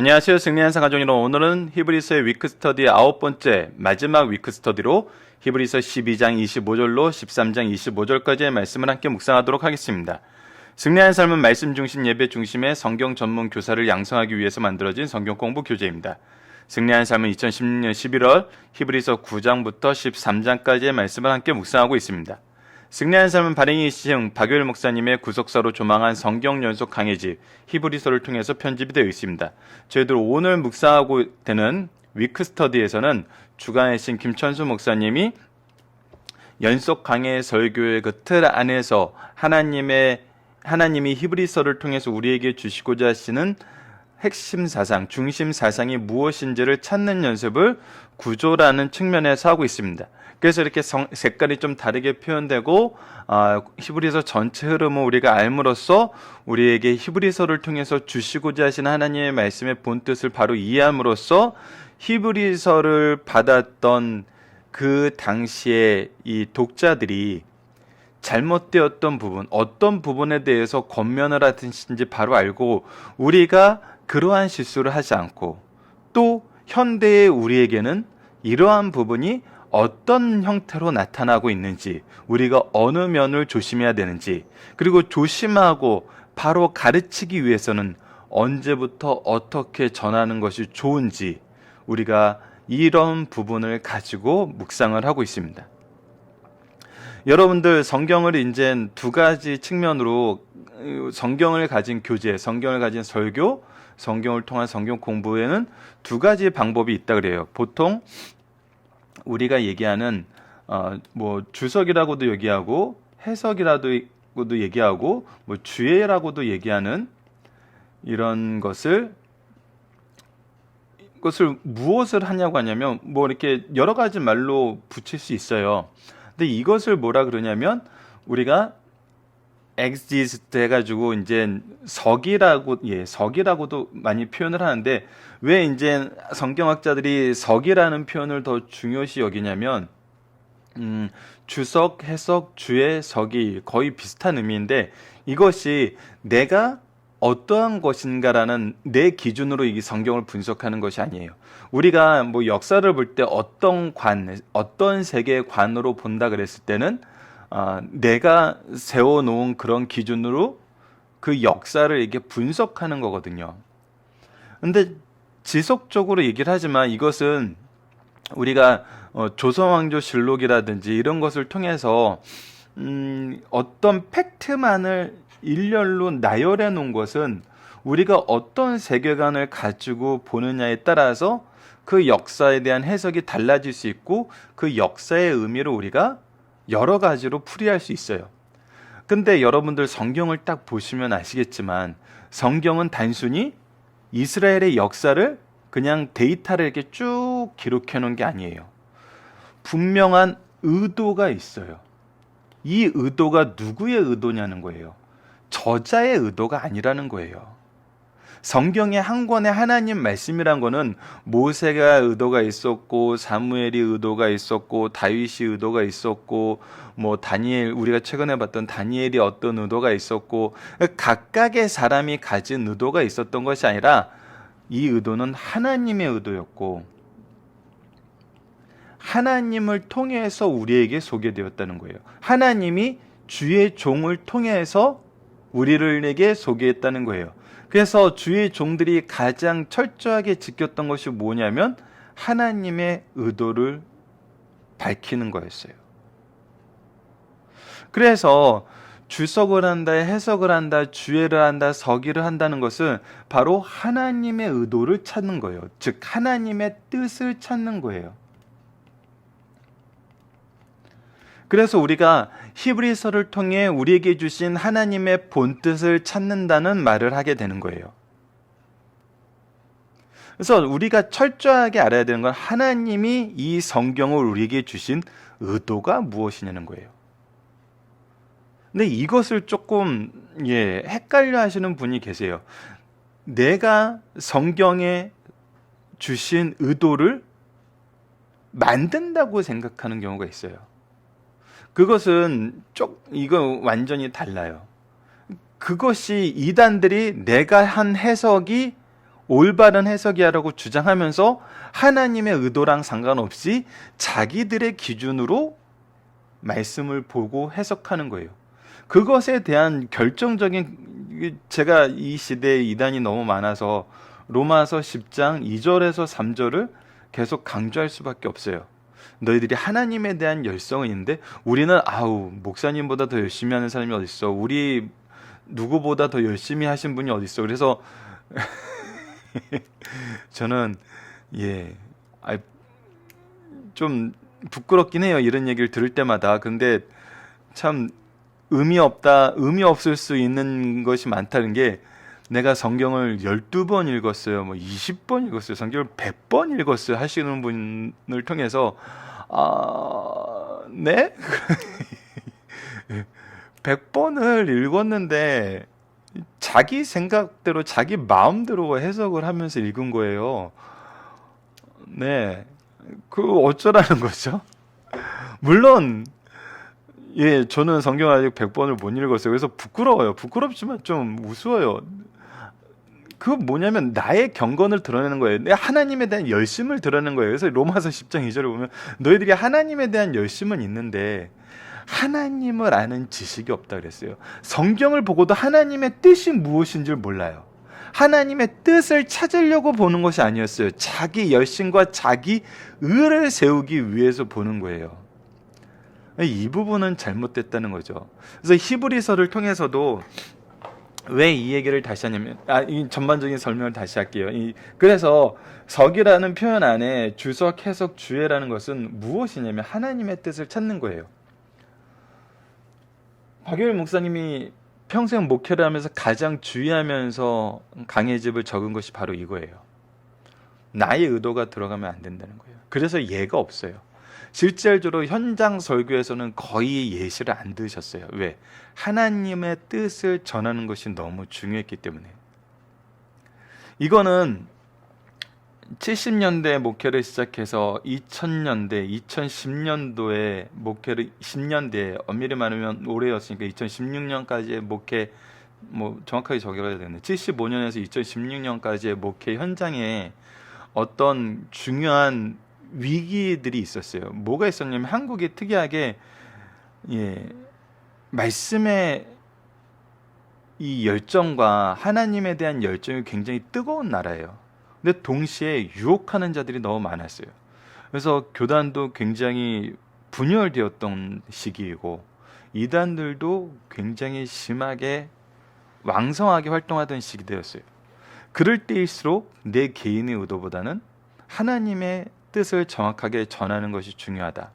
안녕하세요. 승리한 사 가족여러분. 오늘은 히브리서의 위크 스터디 아홉 번째 마지막 위크 스터디로 히브리서 12장 25절로 13장 25절까지의 말씀을 함께 묵상하도록 하겠습니다. 승리한 삶은 말씀 중심 예배 중심의 성경 전문 교사를 양성하기 위해서 만들어진 성경 공부 교재입니다. 승리한 삶은 2016년 11월 히브리서 9장부터 13장까지의 말씀을 함께 묵상하고 있습니다. 승리한 삶은 발행이시증 박요일 목사님의 구속사로 조망한 성경 연속 강해집 히브리서를 통해서 편집이 되어 있습니다. 저희들 오늘 묵상하고 되는 위크 스터디에서는 주간의 신 김천수 목사님이 연속 강해 설교의 그 틀 안에서 하나님의 하나님이 히브리서를 통해서 우리에게 주시고자 하시는 핵심 사상, 중심 사상이 무엇인지를 찾는 연습을 구조라는 측면에서 하고 있습니다. 그래서 이렇게 성, 색깔이 좀 다르게 표현되고 아, 히브리서 전체 흐름을 우리가 알므로써 우리에게 히브리서를 통해서 주시고자 하신 하나님의 말씀의 본 뜻을 바로 이해함으로써 히브리서를 받았던 그 당시에 이 독자들이 잘못되었던 부분, 어떤 부분에 대해서 권면을 하든지 바로 알고 우리가 그러한 실수를 하지 않고 또 현대의 우리에게는 이러한 부분이 어떤 형태로 나타나고 있는지 우리가 어느 면을 조심해야 되는지 그리고 조심하고 바로 가르치기 위해서는 언제부터 어떻게 전하는 것이 좋은지 우리가 이런 부분을 가지고 묵상을 하고 있습니다. 여러분들 성경을 이제 두 가지 측면으로 성경을 가진 교재, 성경을 가진 설교, 성경을 통한 성경 공부에는 두 가지 방법이 있다 그래요. 보통 우리가 얘기하는 어, 뭐 주석이라고도 얘기하고 해석이라고도 얘기하고 뭐 주예라고도 얘기하는 이런 것을 것을 무엇을 하냐고 하냐면 뭐 이렇게 여러 가지 말로 붙일 수 있어요. 근데 이것을 뭐라 그러냐면 우리가 exist 해가지고 이제 석이라고 예 석이라고도 많이 표현을 하는데 왜 이제 성경학자들이 석이라는 표현을 더 중요시 여기냐면 음, 주석, 해석, 주의, 석이 거의 비슷한 의미인데 이것이 내가 어떠한 것인가라는 내 기준으로 이 성경을 분석하는 것이 아니에요. 우리가 뭐 역사를 볼 때 어떤 관, 어떤 세계관으로 본다 그랬을 때는 아, 내가 세워놓은 그런 기준으로 그 역사를 이게 분석하는 거거든요. 근데 지속적으로 얘기를 하지만 이것은 우리가 어, 조선왕조실록이라든지 이런 것을 통해서 음, 어떤 팩트만을 일렬로 나열해 놓은 것은 우리가 어떤 세계관을 가지고 보느냐에 따라서 그 역사에 대한 해석이 달라질 수 있고 그 역사의 의미를 우리가 여러 가지로 풀이할 수 있어요. 근데 여러분들 성경을 딱 보시면 아시겠지만 성경은 단순히 이스라엘의 역사를 그냥 데이터를 이렇게 쭉 기록해 놓은 게 아니에요. 분명한 의도가 있어요. 이 의도가 누구의 의도냐는 거예요. 저자의 의도가 아니라는 거예요. 성경의 한 권의 하나님 말씀이란 거는 모세가 의도가 있었고 사무엘이 의도가 있었고 다윗이 의도가 있었고 뭐 다니엘 우리가 최근에 봤던 다니엘이 어떤 의도가 있었고 각각의 사람이 가진 의도가 있었던 것이 아니라 이 의도는 하나님의 의도였고 하나님을 통해서 우리에게 소개되었다는 거예요. 하나님이 주의 종을 통해서 우리를에게 소개했다는 거예요. 그래서 주의 종들이 가장 철저하게 지켰던 것이 뭐냐면 하나님의 의도를 밝히는 거였어요. 그래서 주석을 한다, 해석을 한다, 주애를 한다, 서기를 한다는 것은 바로 하나님의 의도를 찾는 거예요. 즉, 하나님의 뜻을 찾는 거예요. 그래서 우리가 히브리서를 통해 우리에게 주신 하나님의 본뜻을 찾는다는 말을 하게 되는 거예요. 그래서 우리가 철저하게 알아야 되는 건 하나님이 이 성경을 우리에게 주신 의도가 무엇이냐는 거예요. 근데 이것을 조금 예, 헷갈려 하시는 분이 계세요. 내가 성경에 주신 의도를 만든다고 생각하는 경우가 있어요. 그것은 쪽 이거 완전히 달라요. 그것이 이단들이 내가 한 해석이 올바른 해석이야라고 주장하면서 하나님의 의도랑 상관없이 자기들의 기준으로 말씀을 보고 해석하는 거예요. 그것에 대한 결정적인 제가 이 시대에 이단이 너무 많아서 로마서 10장 2절에서 3절을 계속 강조할 수밖에 없어요. 너희들이 하나님에 대한 열성은 있는데 우리는 아우 목사님보다 더 열심히 하는 사람이 어디 있어? 우리 누구보다 더 열심히 하신 분이 어디 있어? 그래서 저는 예, 아, 좀 부끄럽긴 해요. 이런 얘기를 들을 때마다. 근데 참 의미 없다, 의미 없을 수 있는 것이 많다는 게 내가 성경을 12번 읽었어요. 뭐 20번 읽었어요. 성경을 100번 읽었어요. 하시는 분을 통해서 아, 네? 100번을 읽었는데 자기 생각대로 자기 마음대로 해석을 하면서 읽은 거예요. 네. 그 어쩌라는 거죠? 물론 예, 저는 성경 아직 100번을 못 읽었어요. 그래서 부끄러워요. 부끄럽지만 좀 우스워요. 그 뭐냐면 나의 경건을 드러내는 거예요. 내 하나님에 대한 열심을 드러내는 거예요. 그래서 로마서 10장 2절을 보면 너희들이 하나님에 대한 열심은 있는데 하나님을 아는 지식이 없다 그랬어요. 성경을 보고도 하나님의 뜻이 무엇인지 몰라요. 하나님의 뜻을 찾으려고 보는 것이 아니었어요. 자기 열심과 자기 의를 세우기 위해서 보는 거예요. 이 부분은 잘못됐다는 거죠. 그래서 히브리서를 통해서도 왜 이 얘기를 다시 하냐면 아, 이 전반적인 설명을 다시 할게요. 이, 그래서 석이라는 표현 안에 주석, 해석, 주해라는 것은 무엇이냐면 하나님의 뜻을 찾는 거예요. 박유일 목사님이 평생 목회를 하면서 가장 주의하면서 강의 집을 적은 것이 바로 이거예요. 나의 의도가 들어가면 안 된다는 거예요. 그래서 예가 없어요. 실질적으로 현장 설교에서는 거의 예시를 안 드셨어요. 왜? 하나님의 뜻을 전하는 것이 너무 중요했기 때문에. 이거는 70년대 목회를 시작해서 2000년대, 2010년도에 목회를 10년대에 엄밀히 말하면 올해였으니까 2016년까지의 목회 뭐 정확하게 적용해야 되는데 75년에서 2016년까지의 목회 현장에 어떤 중요한 위기들이 있었어요. 뭐가 있었냐면 한국이 특이하게 예, 말씀의 이 열정과 하나님에 대한 열정이 굉장히 뜨거운 나라예요. 근데 동시에 유혹하는 자들이 너무 많았어요. 그래서 교단도 굉장히 분열되었던 시기이고 이단들도 굉장히 심하게 왕성하게 활동하던 시기되었어요. 그럴 때일수록 내 개인의 의도보다는 하나님의 뜻을 정확하게 전하는 것이 중요하다.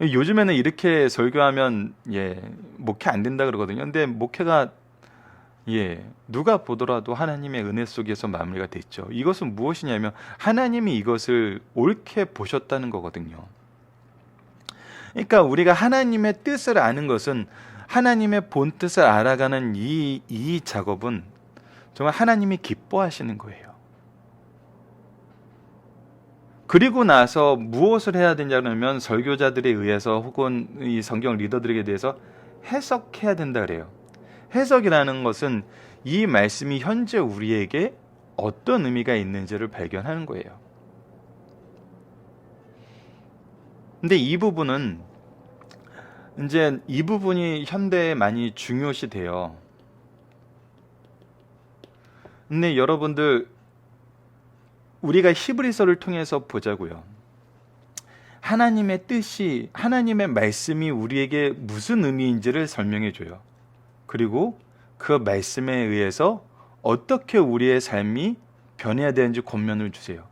요즘에는 이렇게 설교하면 예 목회 안 된다 그러거든요. 근데 목회가 예 누가 보더라도 하나님의 은혜 속에서 마무리가 됐죠. 이것은 무엇이냐면 하나님이 이것을 옳게 보셨다는 거거든요. 그러니까 우리가 하나님의 뜻을 아는 것은 하나님의 본 뜻을 알아가는 이, 이 작업은 정말 하나님이 기뻐하시는 거예요. 그리고 나서 무엇을 해야 되냐면 설교자들에 의해서 혹은 이 성경 리더들에게 대해서 해석해야 된다 그래요. 해석이라는 것은 이 말씀이 현재 우리에게 어떤 의미가 있는지를 발견하는 거예요. 근데 이 부분은 이제 이 부분이 현대에 많이 중요시 돼요. 근데 여러분들 우리가 히브리서를 통해서 보자고요. 하나님의 뜻이 하나님의 말씀이 우리에게 무슨 의미인지를 설명해 줘요. 그리고 그 말씀에 의해서 어떻게 우리의 삶이 변해야 되는지 권면을 주세요.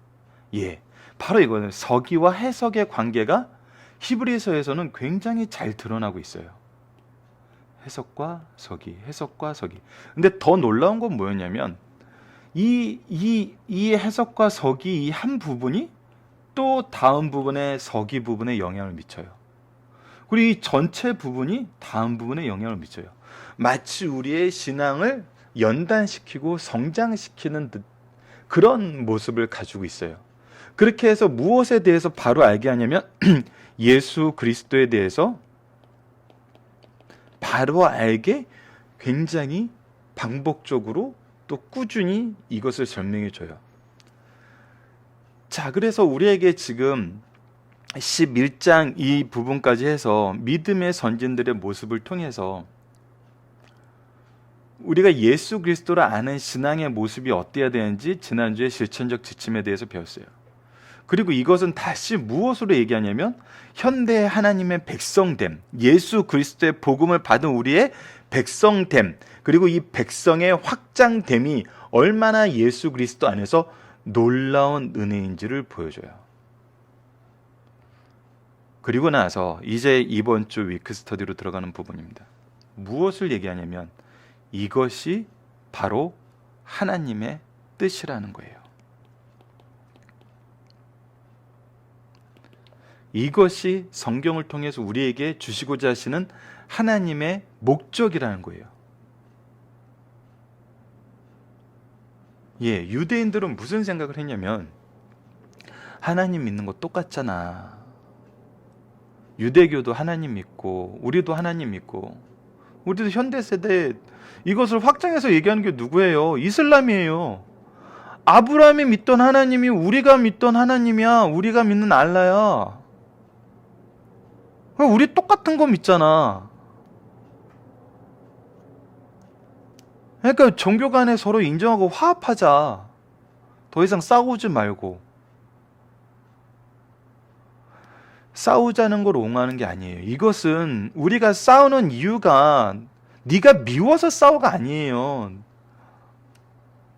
예. 바로 이거는 서기와 해석의 관계가 히브리서에서는 굉장히 잘 드러나고 있어요. 해석과 서기, 해석과 서기. 근데 더 놀라운 건 뭐였냐면 이, 이, 이 해석과 서기 이 한 부분이 또 다음 부분의 서기 부분에 영향을 미쳐요. 그리고 이 전체 부분이 다음 부분에 영향을 미쳐요. 마치 우리의 신앙을 연단시키고 성장시키는 듯 그런 모습을 가지고 있어요. 그렇게 해서 무엇에 대해서 바로 알게 하냐면 예수 그리스도에 대해서 바로 알게 굉장히 반복적으로 또 꾸준히 이것을 설명해 줘요. 자, 그래서 우리에게 지금 11장 이 부분까지 해서 믿음의 선진들의 모습을 통해서 우리가 예수 그리스도를 아는 신앙의 모습이 어때야 되는지 지난주에 실천적 지침에 대해서 배웠어요. 그리고 이것은 다시 무엇으로 얘기하냐면 현대 하나님의 백성됨, 예수 그리스도의 복음을 받은 우리의 백성됨, 그리고 이 백성의 확장됨이 얼마나 예수 그리스도 안에서 놀라운 은혜인지를 보여줘요. 그리고 나서 이제 이번 주 위크 스터디로 들어가는 부분입니다. 무엇을 얘기하냐면 이것이 바로 하나님의 뜻이라는 거예요. 이것이 성경을 통해서 우리에게 주시고자 하시는 하나님의 목적이라는 거예요. 예, 유대인들은 무슨 생각을 했냐면 하나님 믿는 거 똑같잖아. 유대교도 하나님 믿고 우리도 하나님 믿고 우리도 현대 세대 이것을 확장해서 얘기하는 게 누구예요? 이슬람이에요. 아브라함이 믿던 하나님이 우리가 믿던 하나님이야. 우리가 믿는 알라야. 우리 똑같은 거 믿잖아. 그러니까 종교 간에 서로 인정하고 화합하자. 더 이상 싸우지 말고. 싸우자는 걸 옹호하는 게 아니에요. 이것은 우리가 싸우는 이유가 네가 미워서 싸우가 아니에요.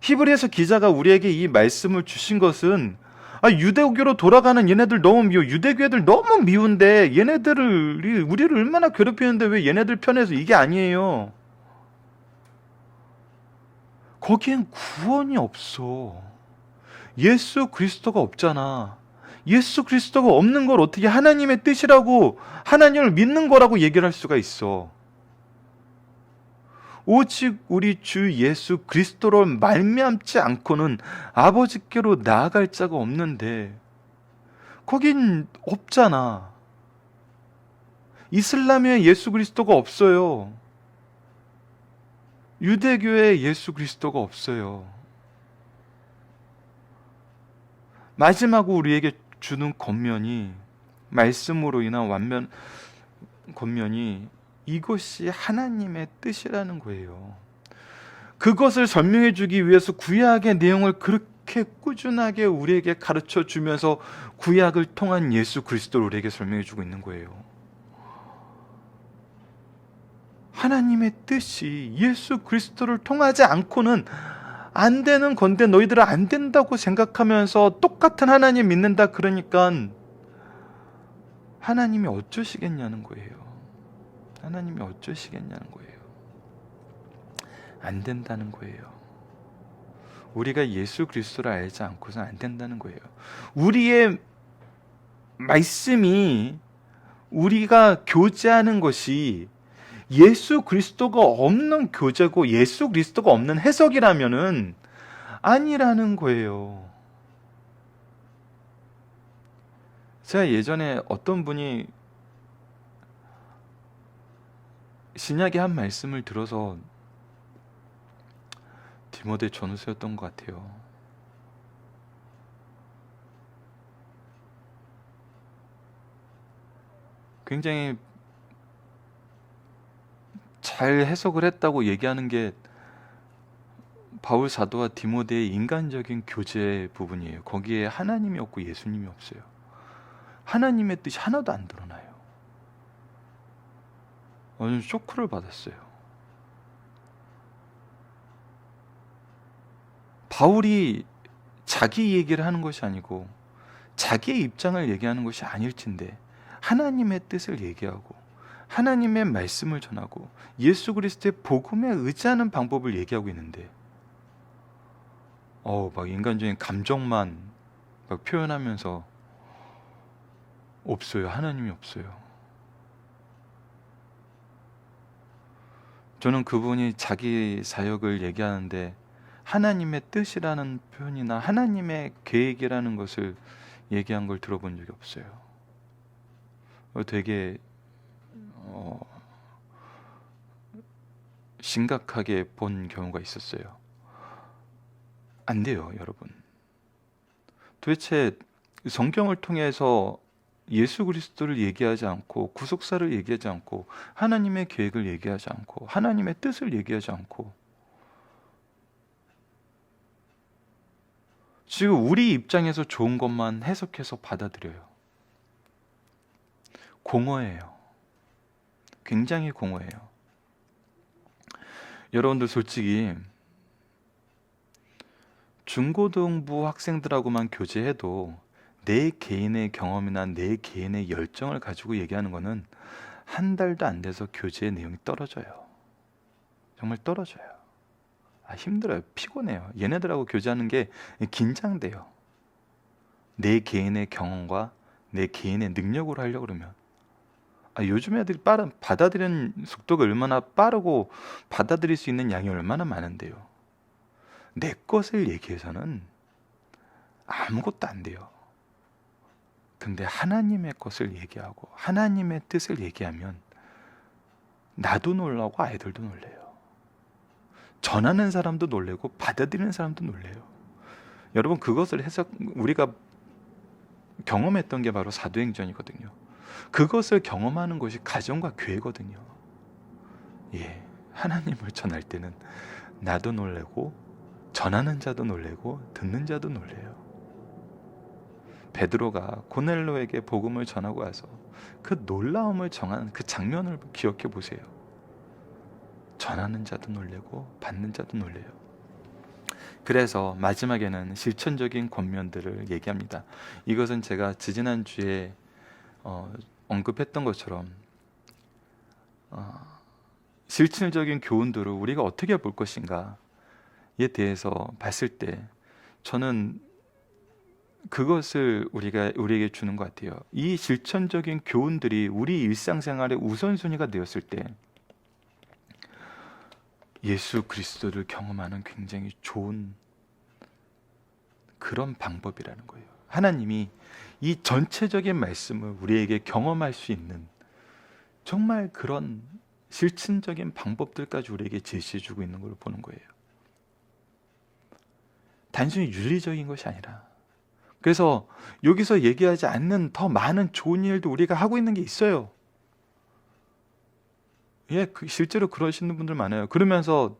히브리에서 기자가 우리에게 이 말씀을 주신 것은 아, 유대교로 돌아가는 얘네들 너무 미워. 유대교 애들 너무 미운데 얘네들을 우리를 얼마나 괴롭히는데 왜 얘네들 편에서 이게 아니에요. 거기엔 구원이 없어. 예수 그리스도가 없잖아. 예수 그리스도가 없는 걸 어떻게 하나님의 뜻이라고 하나님을 믿는 거라고 얘기를 할 수가 있어. 오직 우리 주 예수 그리스도로 말미암지 않고는 아버지께로 나아갈 자가 없는데 거긴 없잖아. 이슬람에 예수 그리스도가 없어요. 유대교에 예수 그리스도가 없어요. 마지막으로 우리에게 주는 권면이 말씀으로 인한 완면 권면이 이것이 하나님의 뜻이라는 거예요. 그것을 설명해 주기 위해서 구약의 내용을 그렇게 꾸준하게 우리에게 가르쳐 주면서 구약을 통한 예수 그리스도를 우리에게 설명해 주고 있는 거예요. 하나님의 뜻이 예수 그리스도를 통하지 않고는 안 되는 건데 너희들은 안 된다고 생각하면서 똑같은 하나님 믿는다 그러니까 하나님이 어쩌시겠냐는 거예요. 하나님이 어쩌시겠냐는 거예요. 안 된다는 거예요. 우리가 예수 그리스도를 알지 않고서 안 된다는 거예요. 우리의 말씀이 우리가 교제하는 것이 예수 그리스도가 없는 교제고 예수 그리스도가 없는 해석이라면은 아니라는 거예요. 제가 예전에 어떤 분이 신약의 한 말씀을 들어서 디모데 전후서였던 것 같아요. 굉장히 잘 해석을 했다고 얘기하는 게 바울 사도와 디모데의 인간적인 교제 부분이에요. 거기에 하나님이 없고 예수님이 없어요. 하나님의 뜻이 하나도 안 드러나요. 완전 쇼크를 받았어요. 바울이 자기 얘기를 하는 것이 아니고 자기의 입장을 얘기하는 것이 아닐진데 하나님의 뜻을 얘기하고 하나님의 말씀을 전하고 예수 그리스도의 복음에 의지하는 방법을 얘기하고 있는데 어, 막 인간적인 감정만 막 표현하면서 없어요. 하나님이 없어요. 저는 그분이 자기 사역을 얘기하는데 하나님의 뜻이라는 표현이나 하나님의 계획이라는 것을 얘기한 걸 들어본 적이 없어요. 되게 어, 심각하게 본 경우가 있었어요. 안 돼요, 여러분. 도대체 성경을 통해서 예수 그리스도를 얘기하지 않고 구속사를 얘기하지 않고 하나님의 계획을 얘기하지 않고 하나님의 뜻을 얘기하지 않고 지금 우리 입장에서 좋은 것만 해석해서 받아들여요. 공허해요. 굉장히 공허해요. 여러분들 솔직히 중고등부 학생들하고만 교제해도 내 개인의 경험이나 내 개인의 열정을 가지고 얘기하는 거는 한 달도 안 돼서 교제의 내용이 떨어져요. 정말 떨어져요. 아, 힘들어요. 피곤해요. 얘네들하고 교제하는 게 긴장돼요. 내 개인의 경험과 내 개인의 능력으로 하려고 그러면. 아, 요즘 애들이 빠른, 받아들이는 속도가 얼마나 빠르고 받아들일 수 있는 양이 얼마나 많은데요. 내 것을 얘기해서는 아무것도 안 돼요. 근데 하나님의 것을 얘기하고 하나님의 뜻을 얘기하면 나도 놀라고 아이들도 놀래요. 전하는 사람도 놀래고 받아들이는 사람도 놀래요. 여러분 그것을 해석 우리가 경험했던 게 바로 사도행전이거든요. 그것을 경험하는 것이 가정과 교회거든요. 예. 하나님을 전할 때는 나도 놀래고 전하는 자도 놀래고 듣는 자도 놀래요. 베드로가 고넬로에게 복음을 전하고 와서 그 놀라움을 정한 그 장면을 기억해 보세요. 전하는 자도 놀래고 받는 자도 놀래요. 그래서 마지막에는 실천적인 권면들을 얘기합니다. 이것은 제가 지지난 주에 어, 언급했던 것처럼 어, 실질적인 교훈들을 우리가 어떻게 볼 것인가에 대해서 봤을 때 저는 그것을 우리가 우리에게 주는 것 같아요. 이 실천적인 교훈들이 우리 일상생활의 우선순위가 되었을 때 예수 그리스도를 경험하는 굉장히 좋은 그런 방법이라는 거예요. 하나님이 이 전체적인 말씀을 우리에게 경험할 수 있는 정말 그런 실천적인 방법들까지 우리에게 제시해 주고 있는 걸 보는 거예요. 단순히 윤리적인 것이 아니라 그래서 여기서 얘기하지 않는 더 많은 좋은 일도 우리가 하고 있는 게 있어요. 예, 그 실제로 그러시는 분들 많아요. 그러면서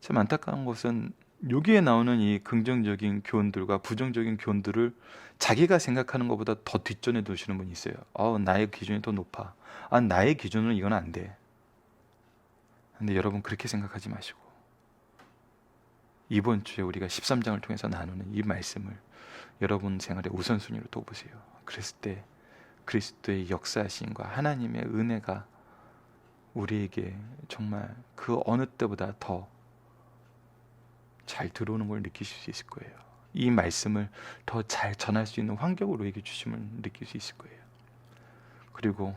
참 안타까운 것은 여기에 나오는 이 긍정적인 교훈들과 부정적인 교훈들을 자기가 생각하는 것보다 더 뒷전에 두시는 분이 있어요. 어, 나의 기준이 더 높아. 아, 나의 기준은 이건 안 돼. 근데 여러분 그렇게 생각하지 마시고 이번 주에 우리가 13장을 통해서 나누는 이 말씀을 여러분 생활의 우선순위로 둬보세요. 그랬을 때 그리스도의 역사하심과 하나님의 은혜가 우리에게 정말 그 어느 때보다 더 잘 들어오는 걸 느끼실 수 있을 거예요. 이 말씀을 더 잘 전할 수 있는 환경을 우리에게 주심을 느낄 수 있을 거예요. 그리고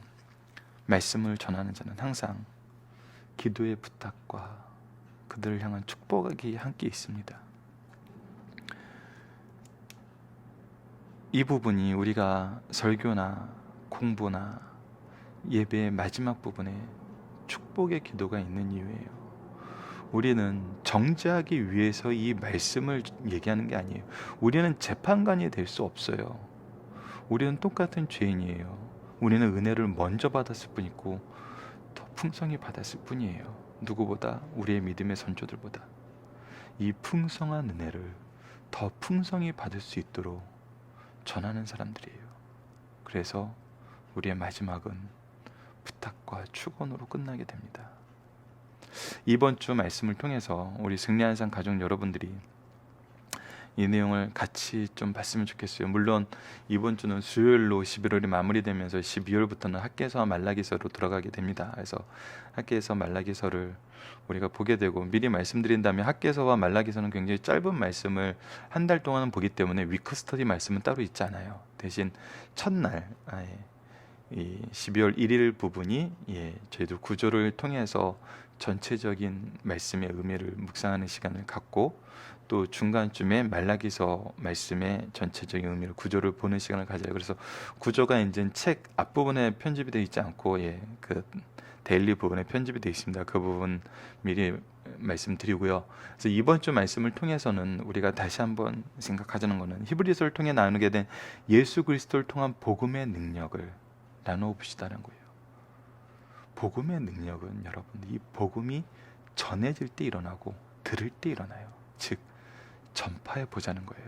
말씀을 전하는 자는 항상 기도의 부탁과 그들을 향한 축복이 함께 있습니다. 이 부분이 우리가 설교나 공부나 예배의 마지막 부분에 축복의 기도가 있는 이유예요. 우리는 정죄하기 위해서 이 말씀을 얘기하는 게 아니에요. 우리는 재판관이 될 수 없어요. 우리는 똑같은 죄인이에요. 우리는 은혜를 먼저 받았을 뿐이고 더 풍성히 받았을 뿐이에요. 누구보다 우리의 믿음의 선조들보다 이 풍성한 은혜를 더 풍성히 받을 수 있도록 전하는 사람들이에요. 그래서 우리의 마지막은 부탁과 축원으로 끝나게 됩니다. 이번 주 말씀을 통해서 우리 승리한 상 가족 여러분들이 이 내용을 같이 좀 봤으면 좋겠어요. 물론 이번 주는 수요일로 11월이 마무리되면서 12월부터는 학계서와 말라기서로 들어가게 됩니다. 그래서 학계서 말라기서를 우리가 보게 되고 미리 말씀드린다면 학계서와 말라기서는 굉장히 짧은 말씀을 한 달 동안은 보기 때문에 위크 스터디 말씀은 따로 있지 않아요. 대신 첫날 아예 이 12월 1일 부분이 예, 저희도 구조를 통해서 전체적인 말씀의 의미를 묵상하는 시간을 갖고 또 중간쯤에 말라기서 말씀의 전체적인 의미를 구조를 보는 시간을 가져요. 그래서 구조가 이제 책 앞부분에 편집이 되어 있지 않고 예, 그 데일리 부분에 편집이 되어 있습니다. 그 부분 미리 말씀드리고요. 그래서 이번 주 말씀을 통해서는 우리가 다시 한번 생각하자는 것은 히브리서를 통해 나누게 된 예수 그리스도를 통한 복음의 능력을 나누어 보시다는 거예요. 복음의 능력은 여러분 이 복음이 전해질 때 일어나고 들을 때 일어나요. 즉 전파해 보자는 거예요.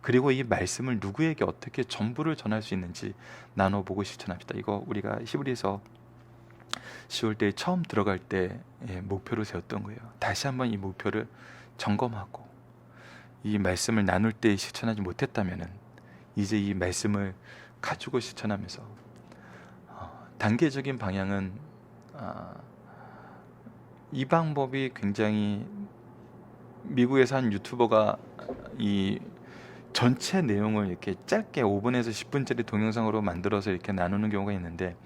그리고 이 말씀을 누구에게 어떻게 전부를 전할 수 있는지 나눠보고 실천합시다. 이거 우리가 히브리서 10월 때 처음 들어갈 때 예, 목표로 세웠던 거예요. 다시 한번 이 목표를 점검하고 이 말씀을 나눌 때 실천하지 못했다면은 이제 이 말씀을 가지고 실천하면서 어, 단계적인 방향은 아, 이 방법이 굉장히 미국에서 한 유튜버가 이 전체 내용을 이렇게 짧게 5분에서 10분짜리 동영상으로 만들어서 이렇게 나누는 경우가 있는데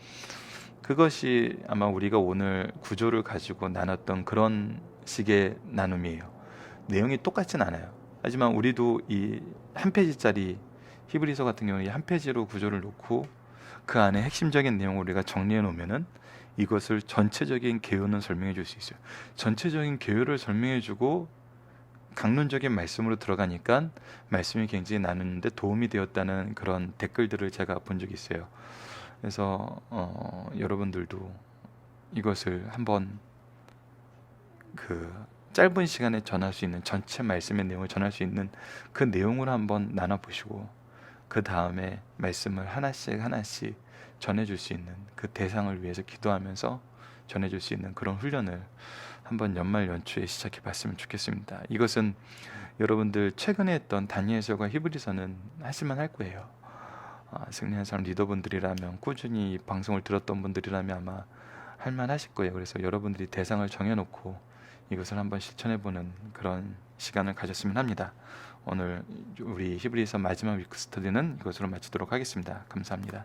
그것이 아마 우리가 오늘 구조를 가지고 나눴던 그런 식의 나눔이에요. 내용이 똑같진 않아요. 하지만 우리도 이 한 페이지짜리 히브리서 같은 경우에 한 페이지로 구조를 놓고 그 안에 핵심적인 내용을 우리가 정리해 놓으면은 이것을 전체적인 개요는 설명해 줄 수 있어요. 전체적인 개요를 설명해 주고 강론적인 말씀으로 들어가니까 말씀이 굉장히 나누는데 도움이 되었다는 그런 댓글들을 제가 본 적이 있어요. 그래서 어, 여러분들도 이것을 한번 그 짧은 시간에 전할 수 있는 전체 말씀의 내용을 전할 수 있는 그 내용을 한번 나눠 보시고 그 다음에 말씀을 하나씩 하나씩 전해 줄 수 있는 그 대상을 위해서 기도하면서 전해줄 수 있는 그런 훈련을 한번 연말 연초에 시작해 봤으면 좋겠습니다. 이것은 여러분들 최근에 했던 다니엘서가 히브리서는 하실만 할 거예요. 아, 승리한 사람 리더분들이라면 꾸준히 이 방송을 들었던 분들이라면 아마 할만 하실 거예요. 그래서 여러분들이 대상을 정해놓고 이것을 한번 실천해보는 그런 시간을 가졌으면 합니다. 오늘 우리 히브리서 마지막 위크 스터디는 이것으로 마치도록 하겠습니다. 감사합니다.